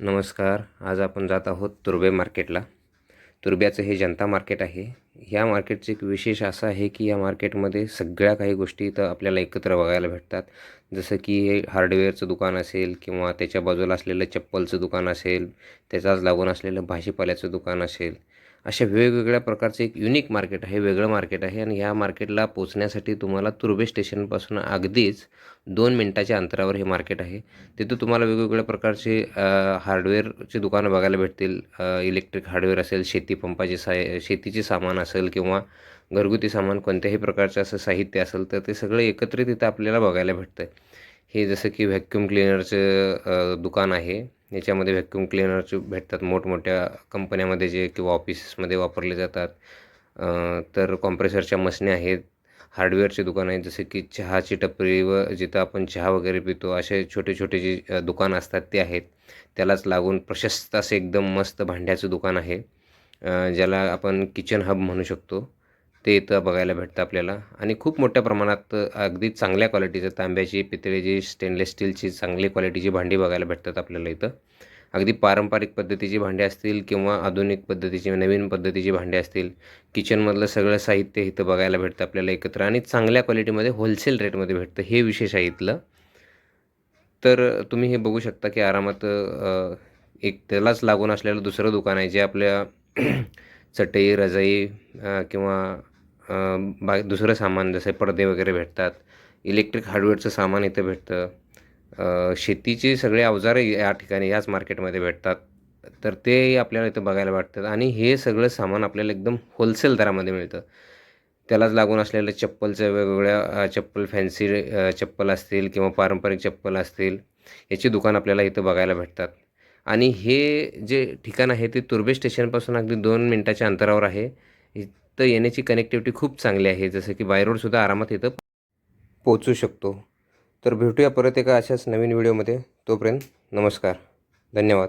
नमस्कार आज आपण जात आहोत तुर्बे मार्केटला. तुर्ब्याचं हे जनता मार्केट आहे. ह्या मार्केटचं एक विशेष असं आहे की या मार्केटमध्ये सगळ्या काही गोष्टी इथं आपल्याला एकत्र बघायला भेटतात. जसं की हे हार्डवेअरचं दुकान असेल किंवा त्याच्या बाजूला असलेलं चप्पलचं दुकान असेल त्याचाच लागून असलेलं भाजीपाल्याचं दुकान असेल अशा वेगवेगळ्या प्रकारचं एक युनिक मार्केट आहे वेगळं मार्केट आहे आणि ह्या मार्केटला पोचण्यासाठी तुम्हाला तुर्बे स्टेशनपासून अगदीच दोन मिनटाच्या अंतरावर हे मार्केट आहे. तिथं तुम्हाला वेगवेगळ्या प्रकारचे हार्डवेअरचे दुकानं बघायला भेटतील. इलेक्ट्रिक हार्डवेअर असेल शेती पंपाचे साय शेतीचे सामान असेल किंवा घरगुती सामान कोणत्याही प्रकारचं असं साहित्य असेल तर ते सगळं एकत्रित इथं आपल्याला बघायला भेटतं हे जसं की व्हॅक्युम क्लिनरचं दुकान आहे. याच्यामध्ये व्हॅक्युम क्लिनरचे भेटतात. मोठमोठ्या कंपन्यामध्ये जे किंवा ऑफिसमध्ये वापरले जातात. तर कॉम्प्रेसरच्या मशनी आहेत. हार्डवेअरचे दुकान आहेत. जसे की चहाची टपरी व जिथं आपण चहा वगैरे पितो असे छोटे छोटे जे दुकान असतात ते आहेत. त्यालाच लागून प्रशस्त असे एकदम मस्त भांड्याचं दुकान आहे. ज्याला आपण किचन हब म्हणू शकतो. ते इथं बघायला भेटतं आपल्याला. आणि खूप मोठ्या प्रमाणात अगदी चांगल्या क्वालिटीचं तांब्याची पितळेची स्टेनलेस स्टीलची चांगली क्वालिटीची भांडी बघायला भेटतात आपल्याला इथं. अगदी पारंपरिक पद्धतीची भांडी असतील किंवा आधुनिक पद्धतीची नवीन पद्धतीची भांडी असतील किचनमधलं सगळं साहित्य इथं बघायला भेटतं आपल्याला एकत्र. आणि चांगल्या क्वालिटीमध्ये होलसेल रेटमध्ये भेटतं. हे विशेष आहे इथलं. तर तुम्ही हे बघू शकता की आरामात एक त्यालाच लागून असलेलं दुसरं दुकान आहे जे आपल्या चटई रजाई किंवा बा दुसरं सामान जसे पडदे वगैरे भेटतात. इलेक्ट्रिक हार्डवेअरचं सामान इथं भेटतं. शेतीचे सगळे अवजारं या ठिकाणी याच मार्केटमध्ये भेटतात. तर ते आपल्याला इथं बघायला वाटतात आणि हे सगळं सामान आपल्याला एकदम होलसेल दरामध्ये मिळतं. त्यालाच लागून असलेलं चप्पलचं वेगवेगळ्या चप्पल फॅन्सी चप्पल असतील किंवा पारंपरिक चप्पल असतील याची दुकान आपल्याला इथं बघायला भेटतात. आणि हे जे ठिकाण आहे ते तुर्बे स्टेशनपासून अगदी दोन मिनटाच्या अंतरावर आहे. तर येण्याची कनेक्टिव्हिटी खूप चांगली आहे. जसं की बाय रोडसुद्धा आरामात इथं पोचू शकतो. तर भेटूया परत एका अशाच नवीन व्हिडिओमध्ये तोपर्यंत नमस्कार. धन्यवाद.